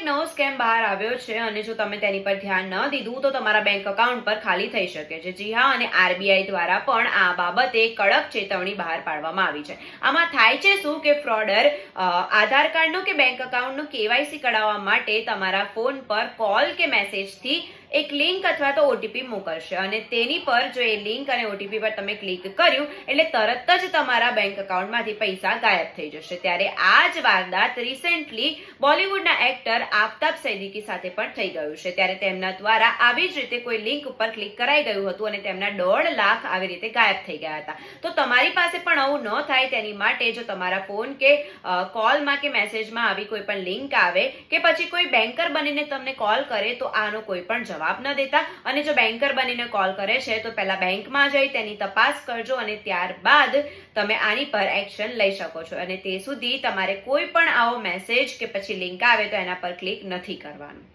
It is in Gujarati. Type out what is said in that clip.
એક નવો સ્કેમ બહાર આવ્યો છે અને જો તમે તેની પર ધ્યાન ન દીધું તો તમારા બેંક અકાઉન્ટ પર ખાલી થઈ શકે છે. જી હા અને આરબીઆઈ દ્વારા પણ આ બાબતે કડક ચેતવણી બહાર પાડવામાં આવી છે. આમાં થાય છે શું કે ફ્રોડર આધાર કાર્ડનો કે બેંક અકાઉન્ટનો કેવાયસી કઢાવવા માટે તમારા ફોન પર કોલ કે મેસેજથી એક લિંક અથવા તો ઓટીપી મોકલશે. અને તેની પર જો એ લિંક અને ઓટીપી પર તમે ક્લિક કર્યું, એટલે તરત જ તમારા બેંક એકાઉન્ટમાંથી પૈસા ગાયબ થઈ જશે. ત્યારે આ જ વારદાત રિસેન્ટલી બોલિવૂડના એક્ટર આફતાબ સૈદિકી સાથે પણ થઈ ગયું છે. ત્યારે તેમના દ્વારા આવી જ રીતે કોઈ લિંક ઉપર ક્લિક કરાઈ ગયું હતું અને તેમના દોઢ લાખ આવી રીતે ગાયબ થઈ ગયા હતા. તો તમારી પાસે પણ આવું ન થાય તેની માટે જો તમારા ફોન કે કોલમાં કે મેસેજમાં આવી કોઈ પણ લિંક આવે કે પછી કોઈ બેન્કર બનીને તમને કોલ કરે તો આનો કોઈ પણ જવાબ ન દેતા અને જો બેન્કર બનીને કોલ કરે છે, તો પહેલા બેંકમાં જઈ તેની તપાસ કરજો અને ત્યારબાદ તમે આની પર એક્શન લઈ શકો છો. અને તે સુધી તમારે કોઈ પણ આવો મેસેજ કે પછી લિંક આવે તો એના પર ક્લિક નથી કરવાનું.